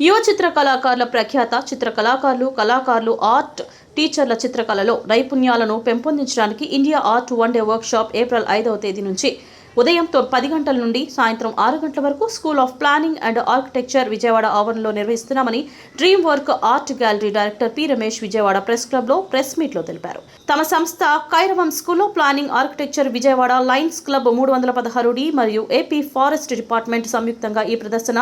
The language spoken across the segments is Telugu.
యువ చిత్ర కళాకారుల ప్రఖ్యాత చిత్ర కళాకారులు కళాకారులు ఆర్ట్ టీచర్ల చిత్రకళలో నైపుణ్యాలను పెంపొందించడానికి India art one day workshop April ఐదవ తేదీ నుంచి ఉదయంతో పది గంటల నుండి సాయంత్రం ఆరు గంటల వరకు school of planning and architecture Vijayawada ఆవరణలో నిర్వహిస్తున్నామని dream work art gallery director P Ramesh Vijayawada press క్లబ్లో ప్రెస్ మీట్లో తెలిపారు. తమ సంస్థ Kairavam school of planning architecture Vijayawada Lions club మూడు వందల పదహారు డి మరియు ఏపీ ఫారెస్ట్ డిపార్ట్మెంట్ సంయుక్తంగా ఈ ప్రదర్శన.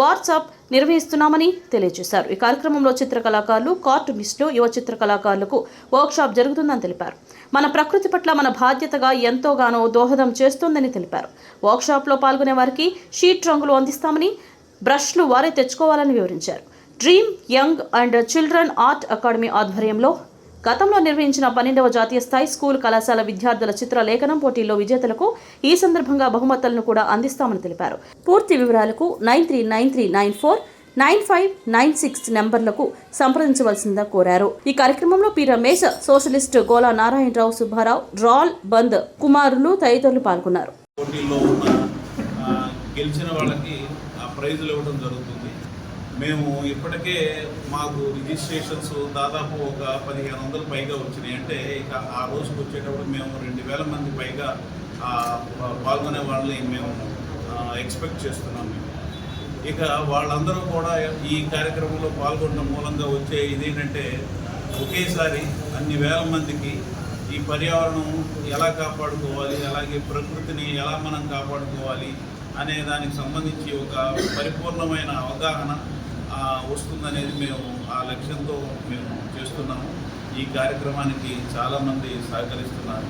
వాట్సాప్ నిర్వహిస్తున్నామని తెలియజేశారు. ఈ కార్యక్రమంలో చిత్రకళాకారులు కార్ట్ కార్టూనిస్టులు యువ చిత్ర కళాకారులకు వర్క్షాప్ జరుగుతుందని తెలిపారు. మన ప్రకృతి పట్ల మన బాధ్యతగా ఎంతోగానో దోహదం చేస్తుందని తెలిపారు. వర్క్షాప్లో పాల్గొనే వారికి షీట్ రంగులు అందిస్తామని బ్రష్లు వారే తెచ్చుకోవాలని వివరించారు. Dream young and children art academy ఆధ్వర్యంలో గతంలో నిర్వహించిన పన్నెండవ జాతీయ స్థాయి స్కూల్ కళాశాల విద్యార్థుల చిత్ర లేఖనం పోటీల్లో విజేతలకు ఈ సందర్భంగా బహుమతులను కూడా అందిస్తామని తెలిపారు. పూర్తి వివరాలకు nine three nine three nine four nine five nine six నెంబర్లకు సంప్రదించవలసిందిగా కోరారు. ఈ కార్యక్రమంలో పి. రమేష్ సోషలిస్ట్ గోలా నారాయణరావు సుబ్బారావు రాల్ బంద్ కుమారులు తదితరులు పాల్గొన్నారు. గెలిచిన వాళ్ళకి ఆ ప్రైజులు ఇవ్వడం జరుగుతుంది. మేము ఇప్పటికే మాకు రిజిస్ట్రేషన్స్ దాదాపు ఒక పదిహేను వందలు పైగా వచ్చినాయి. అంటే ఇక ఆ రోజుకి వచ్చేటప్పుడు మేము రెండు వేల మంది పైగా పాల్గొనే వాళ్ళని మేము ఎక్స్పెక్ట్ చేస్తున్నాం మేము. ఇక వాళ్ళందరూ కూడా ఈ కార్యక్రమంలో పాల్గొనడం మూలంగా వచ్చే ఇదేంటంటే ఒకేసారి అన్ని వేల మందికి ఈ పర్యావరణం ఎలా కాపాడుకోవాలి అలాగే ప్రకృతిని ఎలా మనం కాపాడుకోవాలి అనే దానికి సంబంధించి ఒక పరిపూర్ణమైన అవగాహన వస్తుందనేది మేము ఆ లక్ష్యంతో మేము చేస్తున్నాము. ఈ కార్యక్రమానికి చాలామంది సహకరిస్తున్నారు.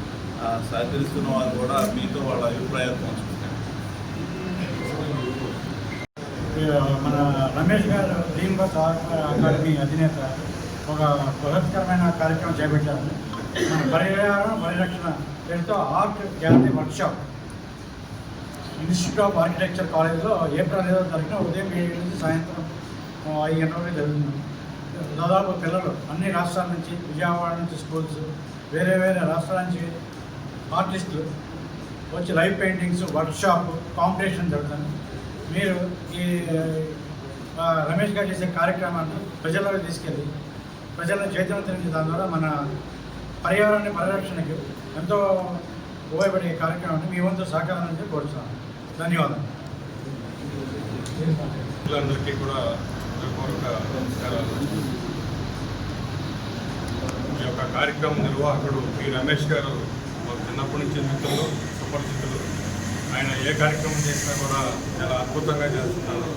సహకరిస్తున్న వారు కూడా మీతో వాళ్ళ అభిప్రాయాలు పంచుకుంటారు. మన రమేష్ గారు డ్రీమ్ బస్ అకాడమీ అధినేత ఒక బృహత్కరమైన కార్యక్రమం చేపట్టారు. మన పర్యావరణ పరిరక్షణ పేరుతో art gallery workshop. Institute of architecture కాలేజ్లో ఏప్రిల్ ఐదో తారీఖున ఉదయం ఏడు నుంచి సాయంత్రం ఆ, ఐదు జరుగుతుంది. దాదాపు పిల్లలు అన్ని రాష్ట్రాల నుంచి విజయవాడ నుంచి స్కూల్స్ వేరే వేరే రాష్ట్రాల నుంచి ఆర్టిస్టులు వచ్చి లైవ్ పెయింటింగ్స్ వర్క్షాప్ కాంపిటీషన్ జరుగుతుంది. మీరు ఈ రమేష్ గారు చేసే కార్యక్రమాన్ని ప్రజల్లోకి తీసుకెళ్ళి ప్రజలను చైతన్యతించే దాని ద్వారా మన పర్యావరణ పరిరక్షణకి ఎంతో ఉపయోగపడే కార్యక్రమాన్ని మీ వంతు సహకారం నుంచి కోరుతున్నాను. ధన్యవాదాలు. అందరికీ కూడా హృదయపూర్వక నమస్కారాలు. ఈ యొక్క కార్యక్రమం నిర్వాహకుడు పి రమేష్ గారు మాకు చిన్నప్పటి నుంచి మిత్రులు సుపరిచితులు. ఆయన ఏ కార్యక్రమం చేసినా కూడా చాలా అద్భుతంగా చేస్తున్నారు.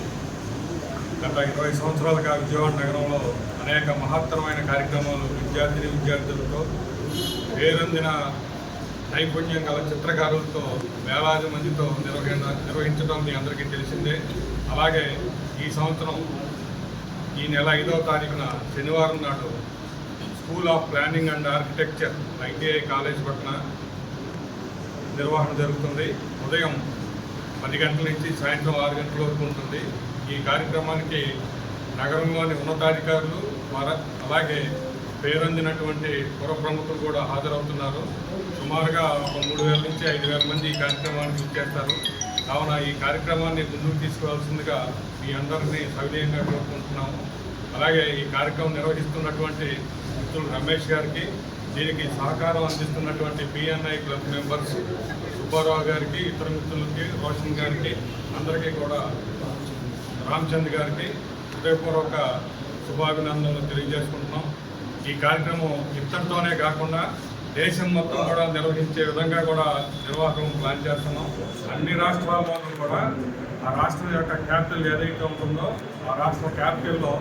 గత ఇరవై సంవత్సరాలుగా విజయవాడ నగరంలో అనేక మహత్తరమైన కార్యక్రమాలు విద్యార్థిని విద్యార్థులతో పేరొందిన నైపుణ్యం గల చిత్రకారులతో వేలాది మందితో నిర్వహణ నిర్వహించడం మీ అందరికీ తెలిసిందే. అలాగే ఈ సంవత్సరం ఈ నెల ఐదవ తారీఖున శనివారం నాడు school of planning and architecture ITI college పట్టణ నిర్వహణ జరుగుతుంది. ఉదయం పది గంటల నుంచి సాయంత్రం ఆరు గంటల వరకు ఉంటుంది. ఈ కార్యక్రమానికి నగరంలోని ఉన్నతాధికారులు అలాగే పేరొందినటువంటి పుర ప్రముఖులు కూడా హాజరవుతున్నారు. సుమారుగా ఒక మూడు వేల నుంచి ఐదు వేల మంది ఈ కార్యక్రమానికి ఇచ్చేస్తారు కావున ఈ కార్యక్రమాన్ని ముందుకు తీసుకోవాల్సిందిగా మీ అందరినీ సవినీయంగా కోరుకుంటున్నాము. అలాగే ఈ కార్యక్రమం నిర్వహిస్తున్నటువంటి మిత్రులు రమేష్ గారికి దీనికి సహకారం అందిస్తున్నటువంటి బిఎన్ఐ క్లబ్ మెంబర్స్ సుబ్బారావు గారికి ఇతర మిత్రులకి రోషన్ గారికి అందరికీ కూడా రామచంద్ గారికి హృదయపూర్వక శుభాభినందనలు తెలియజేసుకుంటున్నాం. ఈ కార్యక్రమం ఇద్దరితోనే కాకుండా దేశం మొత్తం కూడా నిర్వహించే విధంగా కూడా నిర్వాహకం ప్లాన్ చేస్తున్నాం. అన్ని రాష్ట్రాల్లోనూ కూడా ఆ రాష్ట్రం యొక్క క్యాపిటల్ ఏదైతే ఉంటుందో ఆ రాష్ట్ర క్యాపిటల్లో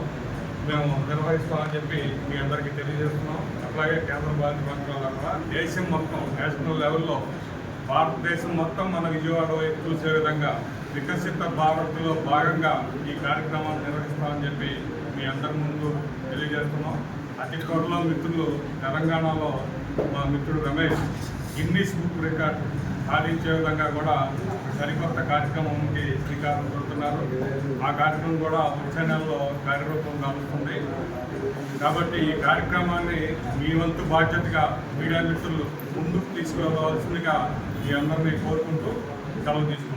మేము నిర్వహిస్తామని చెప్పి మీ అందరికీ తెలియజేస్తున్నాం. అట్లాగే కేంద్ర పాలిత మంత్రాలు కూడా దేశం మొత్తం నేషనల్ లెవెల్లో భారతదేశం మొత్తం మన విజయవాడ వైపు చూసే విధంగా వికసిత భారత్లో భాగంగా ఈ కార్యక్రమాన్ని నిర్వహిస్తామని చెప్పి మీ అందరి ముందు తెలియజేస్తున్నాం. అతి త్వరలో మిత్రులు తెలంగాణలో మా మిత్రుడు రమేష్ గిన్నీస్ బుక్ రికార్డ్ సాధించే విధంగా కూడా సరికొత్త కార్యక్రమంకి శ్రీకారం చుడుతున్నారు. ఆ కార్యక్రమం కూడా వచ్చే నెలలో కార్యరూపం దాలుస్తుంది కాబట్టి ఈ కార్యక్రమాన్ని మీ వంతు బాధ్యతగా మీడియా మిత్రులు ముందుకు తీసుకురావాల్సిందిగా మీ అందరినీ కోరుకుంటూ సెలవు తీసుకుంటాం